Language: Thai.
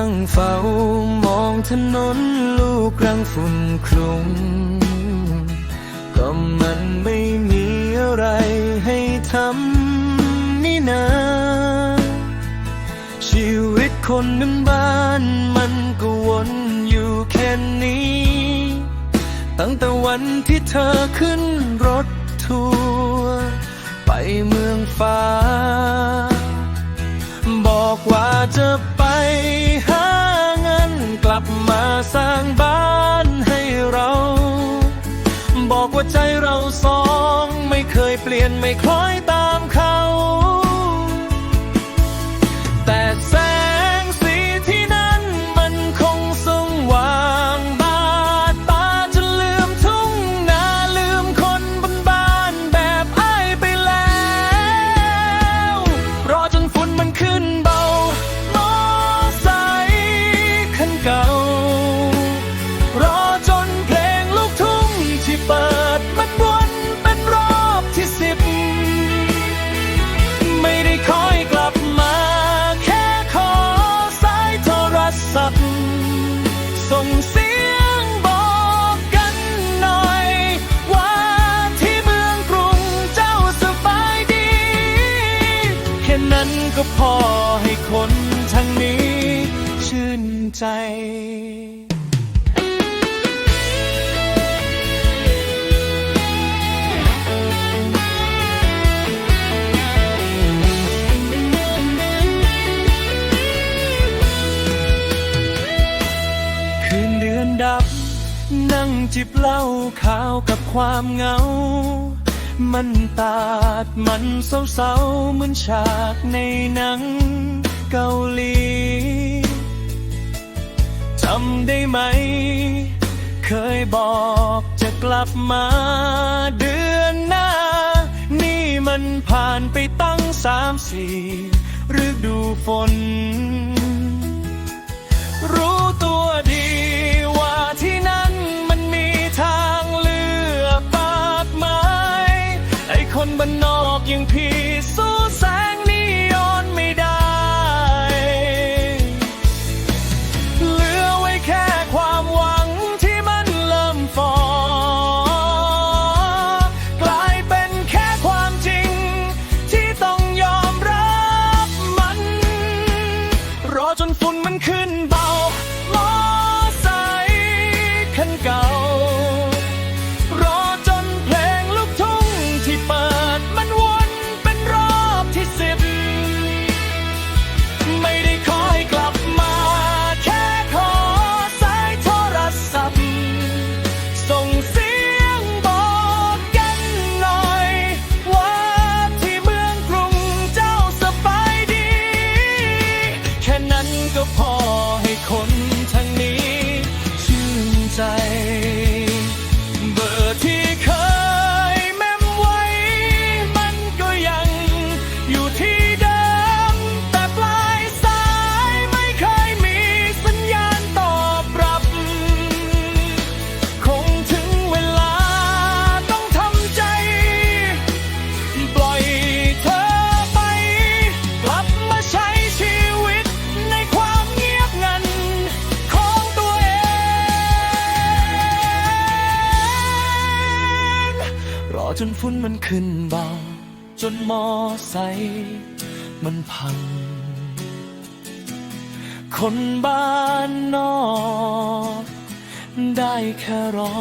ั่งเฝ้ามองถนนลูกรังฝุ่นคลุ้งก็มันไม่มีอะไรให้ทำนี่นา ชีวิตคนนั้นบ้านมันก็วนอยู่แค่นี้ ตั้งแต่วันที่เธอขึ้นรถทัวร์ไปเมืองฟ้า บอกว่าจะไป สร้างบ้านให้เรา บอกว่าใจเราสอง ไม่เคยเปลี่ยนไม่คล้อยตามเขา ค่นั้นก็พอให้คนทางนี้ชื่นใจคืนเดือนดับ นั่งจิบเหล้าขาวกับความเหงา มันตาดมันเศร้าๆเหมือนฉากในหนังเกาหลีจำได้ไหม เคยบอกจะกลับมาเดือนหน้า นี่มันผ่านไปตั้งสามสี่ฤดูฝน อกอย่างพี่สู้ ก็พอ จนฝุ่นมันขึ้นเบา จนมอไซมันพัง คนบ้านนอก ได้แค่รอ